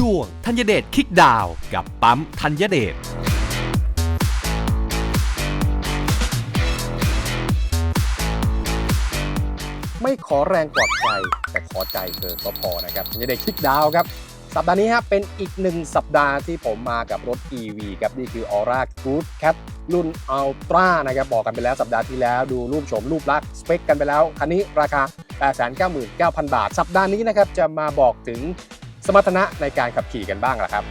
ช่วงธัญเดชคิกดาวกับปั๊มธัญเดชไม่ขอแรงปลอดใจแต่ขอใจเธอก็พอนะครับธัญเดชคลิกดาวครับ สัปดาห์นี้ครับเป็นอีกหนึ่งสัปดาห์ที่ผมมากับรถ EV ครับนี่คือ Aura Good Cat รุ่น Ultra นะครับบอกกันไปแล้วสัปดาห์ที่แล้วดูรูปโฉมรูปลักษณ์สเปคกันไปแล้ว คันนี้ราคา 899,000 บาท สัปดาห์นี้นะครับจะมาบอกถึง สมรรถนะในการขับขี่กันบ้างล่ะครับ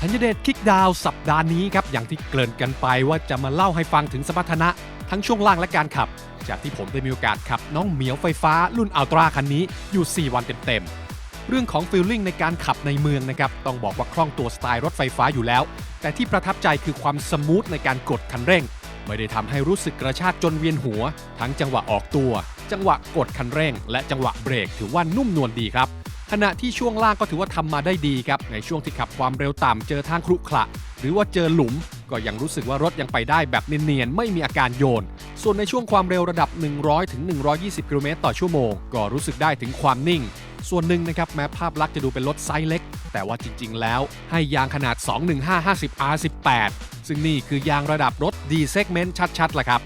ธัญเดชคิกดาวสัปดาห์นี้ครับอย่างที่เกริ่นกันไปว่าจะมาเล่าให้ฟังถึงสมรรถนะทั้งช่วงล่างและการขับ จากที่ผมได้มีโอกาสขับ น้องเหมียวไฟฟ้ารุ่นอัลตราคันนี้อยู่ 4 วันเต็มๆ เรื่องของฟีลลิ่งในการขับในเมืองนะครับ ต้องบอกว่าคล่องตัวสไตล์รถไฟฟ้าอยู่แล้ว แต่ที่ประทับใจคือความสมูทในการกดคันเร่ง ไม่ได้ทำให้รู้สึกกระชากจนเวียนหัว ทั้งจังหวะออกตัว จังหวะกดคันเร่ง และจังหวะเบรกถือว่านุ่มนวลดีครับ ขณะที่ช่วงล่างก็ถือว่าทำมาได้ดีครับ ในช่วงที่ขับความเร็วต่ำเจอทางครุขระหรือว่าเจอหลุม ก็ยังรู้สึกว่ารถยังไปได้แบบเนียนๆไม่มีอาการโยน ส่วนในช่วงความเร็วระดับ 100ถึง120 กิโลเมตรต่อชั่วโมง ก็รู้สึกได้ถึงความนิ่ง ส่วนหนึ่งนะครับแม้ภาพลักษณ์จะดูเป็นรถไซส์เล็ก แต่ว่าจริง ๆ แล้วให้ยางขนาด 21550 R18 ซึ่งนี่คือยางระดับรถ D segment ชัดๆล่ะครับ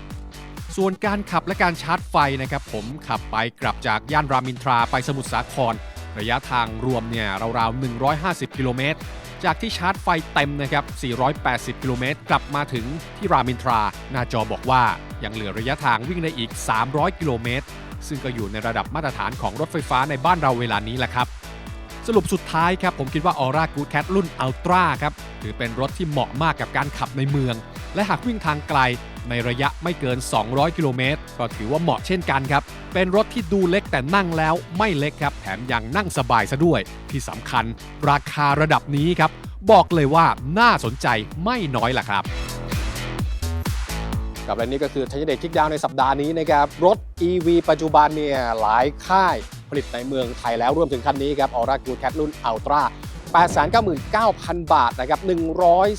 ส่วนการขับและการชาร์จไฟนะครับผมขับไปกลับจากย่านรามินทราไปสมุทรสาคร ระยะทางรวมเนี่ยราวๆ 150 กิโลเมตร จากที่ชาร์จไฟเต็มนะครับ 480 กิโลเมตร กลับมาถึงที่รามินทราหน้าจอบอกว่ายังเหลือระยะทางวิ่งได้อีก 300 กิโลเมตร ซึ่งก็อยู่ในระดับมาตรฐานของรถไฟฟ้าในบ้านเราเวลานี้แหละครับสรุปสุดท้ายครับผมคิดว่า Aura Good Cat รุ่น Ultra ครับถือเป็นรถที่เหมาะมากกับการขับในเมือง และหากวิ่งทางไกลในระยะไม่เกิน 200 กิโลเมตร ก็ถือว่าเหมาะเช่นกันครับ เป็นรถที่ดูเล็กแต่นั่งแล้วไม่เล็กครับ แถมยังนั่งสบายซะด้วย ที่สำคัญราคาระดับนี้ครับ บอกเลยว่าน่าสนใจไม่น้อยล่ะครับ กับและนี่ก็คือธัญเดชคลิกดาวในสัปดาห์นี้นะครับ รถ EV ปัจจุบันเนี่ยหลายค่ายผลิตในเมืองไทยแล้วรวมถึงคันนี้ครับ Aura Good Cat รุ่น Ultra 899,000 บาทนะครับ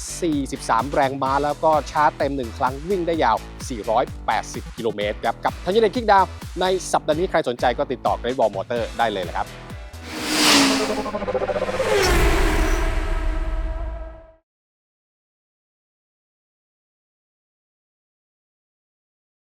143 แรงม้า แล้วก็ชาร์จเต็ม 1 ครั้งวิ่งได้ยาว 480 กิโลเมตรครับ กับธัญเดชคิกดาวในสัปดาห์นี้ใครสนใจก็ติดต่อ Great Wall Motor ได้เลยนะครับ